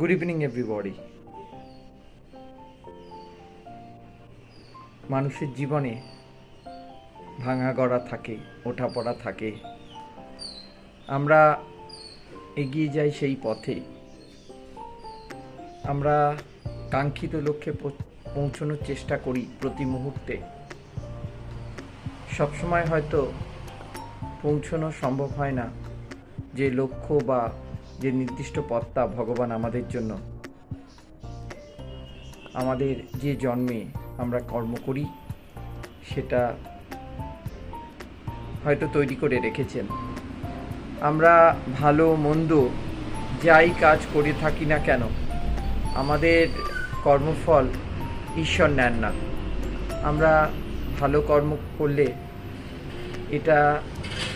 Good evening, everybody. মানুষের জীবনে ভাঙা গড়া থাকে ওঠা পড়া থাকে। আমরা এগিয়ে যাই সেই পথে। আমরা কাঙ্ক্ষিত লক্ষ্যে পৌঁছানোর চেষ্টা করি প্রতি মুহূর্তে। সবসময় হয়তো পৌঁছানো সম্ভব হয় না। যে লক্ষ্য বা যে নির্দিষ্ট পত্তা ভগবান আমাদের জন্য। আমাদের যে জন্মে আমরা কর্ম করি, সেটা হয়তো তৈরি করে রেখেছেন। আমরা ভালো, মন্দ যাই কাজ করে থাকি না কেন, আমাদের কর্মফল ঈশ্বর নেন না। আমরা ভালো কর্ম করলে এটা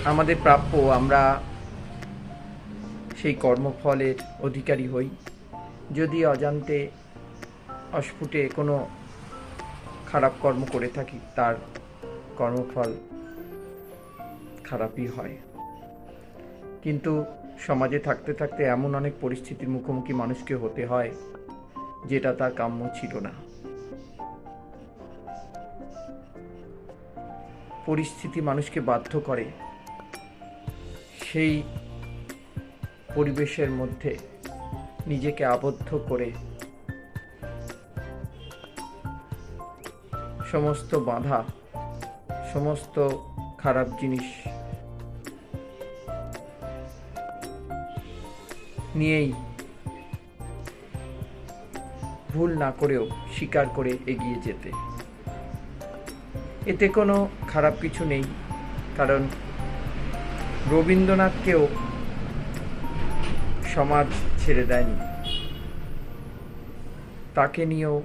আমাদের প্রাপ্য, আমরা সেই কর্মফলের অধিকারী হই। যদি অজান্তে অস্ফুটে কোনো খারাপ কর্ম করে থাকি, তার কর্মফল খারাপই হয়। কিন্তু সমাজে থাকতে থাকতে এমন অনেক পরিস্থিতির মুখোমুখি মানুষকে হতে হয়, যেটা তার কাম্য ছিল না। পরিস্থিতি মানুষকে বাধ্য করে। সেই পরিবেশের মধ্যে নিজেকে আবদ্ধ করে সমস্ত বাধা, সমস্ত খারাপ জিনিস নিয়েই ভুল না করেও স্বীকার করে এগিয়ে যেতে। এতে কোনো খারাপ কিছু নেই, কারণ রবীন্দ্রনাথকেও সমাজ ছেড়ে দেয়নি। তাকে নিয়েও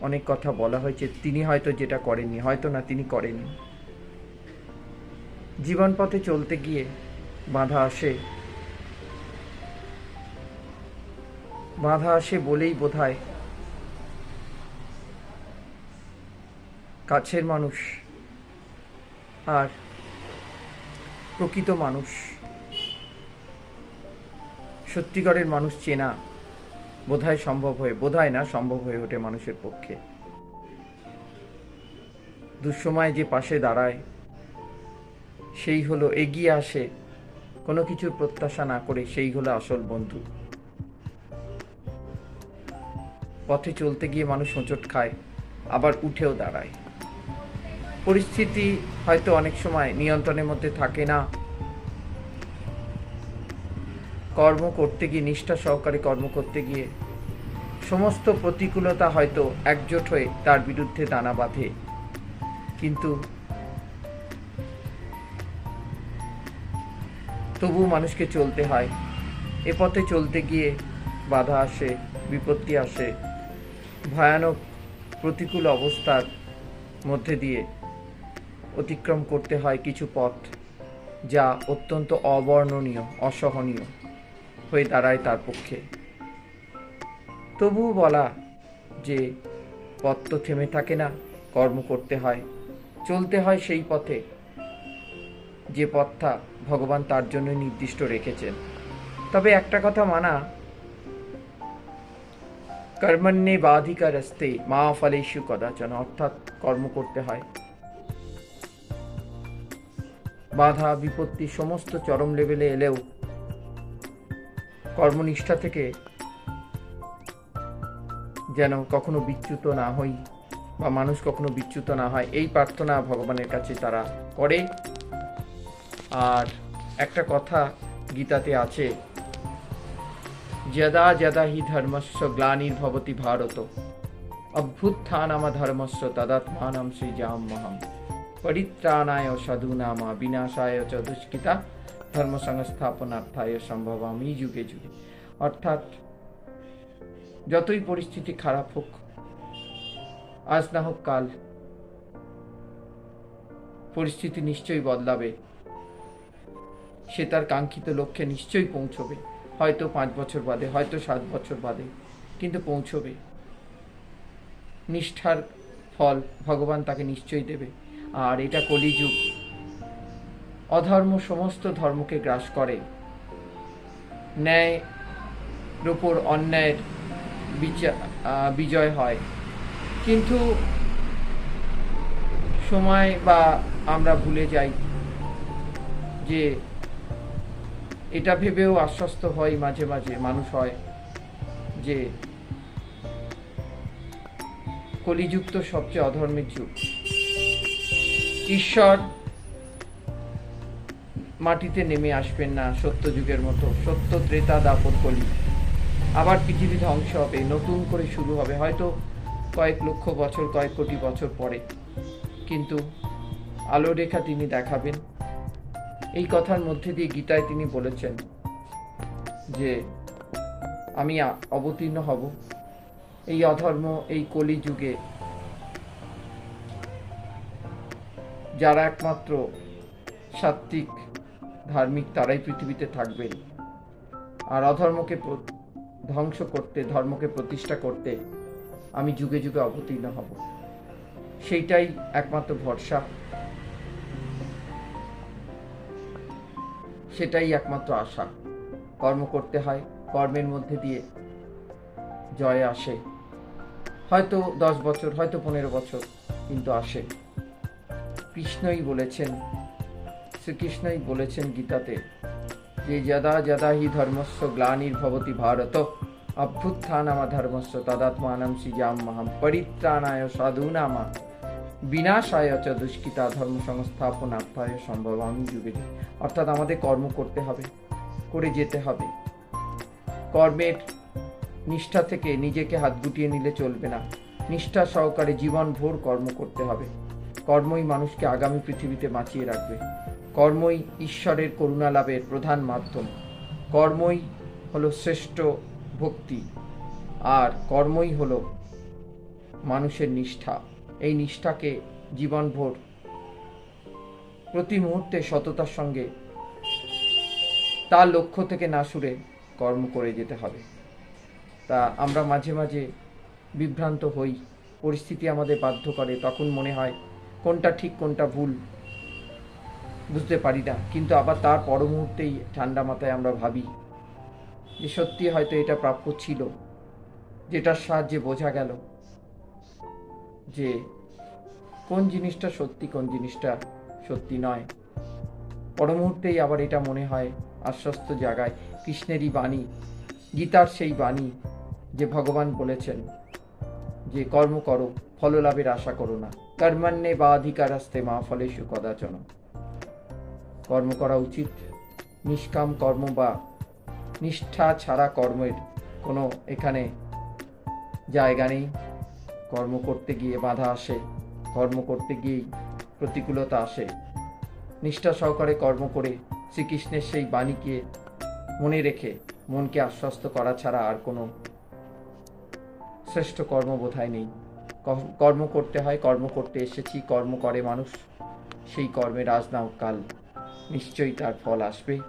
অনেক কথা বলা হয়েছে। তিনি হয়তো যেটা করেননি, হয়তো না তিনি করেননি। জীবন পথে চলতে গিয়ে বাধা আসে। বাধা আসে বলেই বোধহয় কাছের মানুষ আর প্রকৃত মানুষ সত্যিকারের মানুষ চেনা বোধহয় সম্ভব হয়ে, বোধহয় না সম্ভব হয়ে ওঠে মানুষের পক্ষে। দুঃসময় যে পাশে দাঁড়ায়, সেই হলো এগিয়ে আসে, কোনো কিছুর প্রত্যাশা না করে সেই হলো আসল বন্ধু। পথে চলতে গিয়ে মানুষ হোঁচট খায়, আবার উঠেও দাঁড়ায়। পরিস্থিতি হয়তো অনেক সময় নিয়ন্ত্রণের মধ্যে থাকে না কর্ম করতে গিয়ে, নিষ্ঠা সহকারে কর্ম করতে গিয়ে সমস্ত প্রতিকূলতা হয়তো একজোট হয়ে তার বিরুদ্ধে দানা বাঁধে। কিন্তু তবু মানুষকে চলতে হয়। এ পথে চলতে গিয়ে বাধা আসে, বিপত্তি আসে। ভয়ানক প্রতিকূল অবস্থার মধ্যে দিয়ে অতিক্রম করতে হয় কিছু পথ, যা অত্যন্ত অবর্ণনীয়, অসহনীয়। হয়ে দাঁড়ায় তার পক্ষে। তবুও বলা যে পথ তো থেমে থাকে না, কর্ম করতে হয়, চলতে হয় সেই পথে। যে পথটা ভগবান তার জন্য নির্দিষ্ট রেখেছেন। তবে একটা কথা মানা, কর্মণ্যে বাধিকা রাস্তে মা ফলেশু কদাচন, অর্থাৎ কর্ম করতে হয়। বাধা, বিপত্তি, সমস্ত চরম লেভেলে এলেও কর্মনিষ্ঠা থেকে যেন কখনো বিচ্যুত না হই বা মানুষ কখনো বিচ্যুত না হয়, এই প্রার্থনা ভগবানের কাছে তারা করে। আর একটা কথা গীতাতে আছে, যদা যদা হি ধর্মস্য গ্লানির্ভবতি ভারত, অভ্যুত্থানাম ধর্মস্য তদাত্মানম সৃজাম্যহম, পরিত্রাণায় সাধুনামা বিনাশায় চ দুষ্কৃতা ধর্ম সংস্থাপনার্থায় সম্ভবামি যুগে যুগে। অর্থাৎ যতই পরিস্থিতি খারাপ হোক, আজ না হোক কাল, পরিস্থিতি নিশ্চয়ই বদলাবে। সে তার কাঙ্ক্ষিত লক্ষ্যে নিশ্চয়ই পৌঁছবে। হয়তো পাঁচ বছর বাদে, হয়তো সাত বছর বাদে, কিন্তু পৌঁছবে। নিষ্ঠার ফল ভগবান তাকে নিশ্চয়ই দেবে। আর এটা কলিযুগ অধর্ম সমস্ত ধর্মকে গ্রাস করে। ন্যায় ওপর অন্যায়ের বিজয় হয়। কিন্তু সময় বা আমরা ভুলে যাই যে এটা ভেবেও আশ্বস্ত হয় মাঝে মাঝে মানুষ হয় যে কলিযুক্ত সবচেয়ে অধর্মের যুগ। ঈশ্বর মাটিতে নেমে আসবেন না, সত্য যুগের মতো। সত্য ত্রেতা দাপট কলি। আবার পৃথিবী ধ্বংস হবে, নতুন করে শুরু হবে। হয়তো কয়েক লক্ষ বছর, কয়েক কোটি বছর পরে। কিন্তু আলো রেখা তিনি দেখাবেন। এই কথার মধ্যে দিয়ে গীতায় তিনি বলেছেন যে, আমি অবতীর্ণ হব। এই অধর্ম, এই কলি যুগে যারা একমাত্র সাত্ত্বিক ধার্মিক তারাই পৃথিবীতে থাকবেন আর অধর্মকে ধ্বংস করতে, ধর্মকে প্রতিষ্ঠা করতে আমি যুগে যুগে অবতীর্ণ হব। সেইটাই একমাত্র ভরসা। সেটাই একমাত্র আশা। কর্ম করতে হয়, কর্মের মধ্যে দিয়ে জয় আসে। হয়তো দশ বছর, হয়তো পনেরো বছর, কিন্তু আসে। কৃষ্ণই বলেছেন শ্রীকৃষ্ণই বলেছেন গীতাতে যে যদা যদা হি ধর্মস্য গ্লানির্ভবতি ভারত, অভ্যুত্থানামা ধর্মস্য তদাত্মানম সৃজাম্যহম পরিত্রাণায় সাধুনামা। বিনাশায় চ দুষ্কৃতা ধর্ম সংস্থাপনার্থায় সম্ভব আমি যুগে যুগে। অর্থাৎ আমাদের কর্ম করতে হবে, করে যেতে হবে। কর্মের নিষ্ঠা থেকে নিজেকে হাত গুটিয়ে নিলে চলবে না। নিষ্ঠা সহকারে জীবন ভোর কর্ম করতে হবে। কর্মই মানুষকে আগামী পৃথিবীতে বাঁচিয়ে রাখবে। কর্মই ঈশ্বরের করুণা লাভের প্রধান মাধ্যম। কর্মই হলো শ্রেষ্ঠ ভক্তি, আর কর্মই হলো মানুষের নিষ্ঠা। এই নিষ্ঠাকে জীবনভর প্রতি মুহূর্তে সততার সঙ্গে তার লক্ষ্য থেকে না সুরে কর্ম করে যেতে হবে। তা আমরা মাঝে মাঝে বিভ্রান্ত হই, পরিস্থিতি আমাদের বাধ্য করে। তখন মনে হয় কোনটা ঠিক, কোনটা ভুল বুঝতে পারি না। কিন্তু আবার তার পর মুহূর্তেই ঠান্ডা মাথায় আমরা ভাবি যে সত্যি হয়তো এটা প্রাপ্য ছিল, যেটার সাহায্যে বোঝা গেল যে কোন জিনিসটা সত্যি, কোন জিনিসটা সত্যি নয়। পর মুহূর্তেই আবার এটা মনে হয় আশ্বস্ত জায়গায় কৃষ্ণেরই বাণী, গীতার সেই বাণী যে ভগবান বলেছেন যে, কর্ম করো, ফললাভের আশা করো না। কর্মান্যে বা অধিকার আসতে মা ফলেশু কদাচন। কর্ম করা উচিত। নিষ্কাম কর্ম বা নিষ্ঠা ছাড়া কর্মের কোনো এখানে জায়গা নেই। কর্ম করতে গিয়ে বাধা আসে, কর্ম করতে গিয়েই প্রতিকূলতা আসে। নিষ্ঠা সহকারে কর্ম করে শ্রীকৃষ্ণের সেই বাণীকে মনে রেখে মনকে আশ্বস্ত করা ছাড়া আর কোনো শ্রেষ্ঠ কর্ম বোধহয় নেই। কর্ম করতে হয়, কর্ম করতে এসেছি, কর্ম করে মানুষ সেই না হোক কাল। নিশ্চয়ই তার ফল আসবে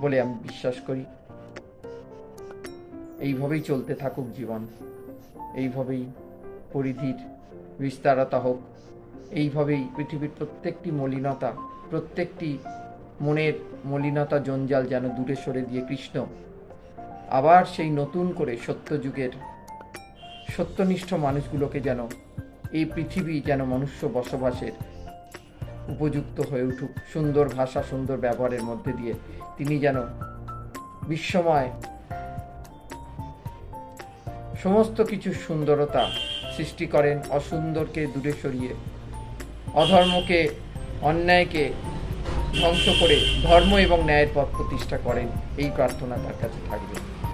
বলে আমি বিশ্বাস করি। এইভাবেই চলতে থাকুক জীবন। এইভাবেই পরিধির বিস্তারতা হোক। এইভাবেই পৃথিবীর প্রত্যেকটি মলিনতা, প্রত্যেকটি মনের মলিনতা জঞ্জাল যেন দূরে সরে দিয়ে কৃষ্ণ আবার সেই নতুন করে সত্যযুগের সত্যনিষ্ঠ মানুষগুলোকে যেন, এই পৃথিবী যেন মনুষ্য বসবাসের উপযুক্ত হয়ে উঠুক, সুন্দর ভাষা, সুন্দর ব্যবহারের মধ্যে দিয়ে তিনি যেন বিশ্বময় সমস্ত কিছু সুন্দরতা সৃষ্টি করেন, অসুন্দরকে দূরে সরিয়ে, অধর্মকে, অন্যায়কে ধ্বংস করে ধর্ম এবং ন্যায়ের পথ প্রতিষ্ঠা করেন, এই প্রার্থনা তার কাছে থাকবে।